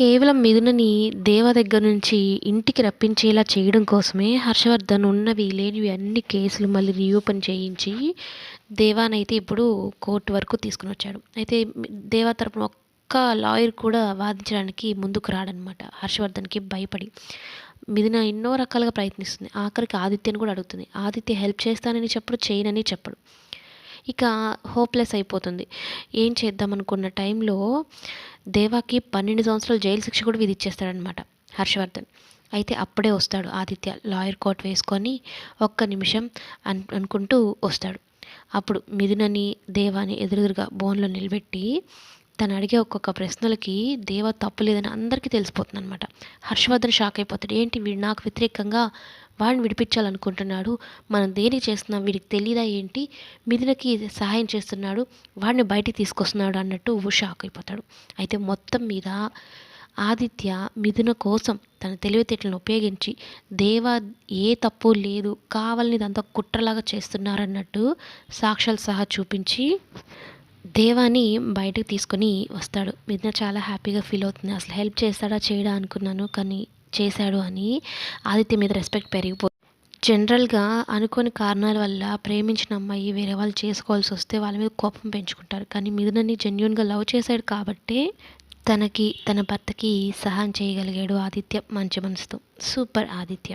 కేవలం మిథునని దేవ దగ్గర నుంచి ఇంటికి రప్పించేలా చేయడం కోసమే హర్షవర్ధన్ ఉన్నవి లేనివి అన్ని కేసులు మళ్ళీ రీఓపెన్ చేయించి దేవానైతే ఇప్పుడు కోర్టు వరకు తీసుకుని వచ్చాడు. అయితే దేవా తరపున ఒక్క లాయర్ కూడా వాదించడానికి ముందుకు రాడనమాట హర్షవర్ధన్కి భయపడి. మిథున ఎన్నో రకాలుగా ప్రయత్నిస్తుంది. ఆఖరికి ఆదిత్యని కూడా అడుగుతుంది. ఆదిత్య హెల్ప్ చేస్తానని చెప్పడు చేయనని చెప్పడు. ఇక హోప్లెస్ అయిపోతుంది. ఏం చేద్దాం అనుకున్న టైంలో దేవాకి పన్నెండు సంవత్సరాలు జైలు శిక్ష కూడా విధిచ్చేస్తాడనమాట హర్షవర్ధన్. అయితే అప్పుడే వస్తాడు ఆదిత్య లాయర్ కోట్ వేసుకొని ఒక్క నిమిషం అన్ అనుకుంటూ వస్తాడు. అప్పుడు మిథునని దేవాని ఎదురుదురుగా బోన్లో నిలబెట్టి తను అడిగే ఒక్కొక్క ప్రశ్నలకి దేవ తప్పు లేదని అందరికీ తెలిసిపోతుంది అనమాట హర్షవర్ధన్ షాక్ అయిపోతాడు. ఏంటి వీడు నాకు వ్యతిరేకంగా వాడిని విడిపించాలనుకుంటున్నాడు. మనం దేని చేస్తున్నాం వీడికి తెలియదా ఏంటి? మిథునకి సహాయం చేస్తున్నాడు. వాడిని బయటికి తీసుకొస్తున్నాడు అన్నట్టు షాక్ అయిపోతాడు అయితే మొత్తం మీద ఆదిత్య మిథున కోసం తన తెలివితేటలను ఉపయోగించి దేవ ఏ తప్పు లేదు కావాలని ఇదంతా కుట్రలాగా చేస్తున్నారన్నట్టు సాక్ష్యాలు సహా చూపించి దేవాని బయటకు తీసుకొని వస్తాడు. మిథున చాలా హ్యాపీగా ఫీల్ అవుతుంది. అసలు హెల్ప్ చేస్తాడా చేయడా అనుకున్నాను కానీ చేశాడు అని ఆదిత్య మీద రెస్పెక్ట్ పెరిగిపో జనరల్గా అనుకోని కారణాల వల్ల ప్రేమించిన అమ్మాయి వేరే వాళ్ళు చేసుకోవాల్సి వస్తే వాళ్ళ మీద కోపం పెంచుకుంటారు. కానీ మిథునని జెన్యున్గా లవ్ చేశాడు కాబట్టే తనకి తన భర్తకి సహాయం చేయగలిగాడు ఆదిత్య మంచి మనసుతో. సూపర్ ఆదిత్య.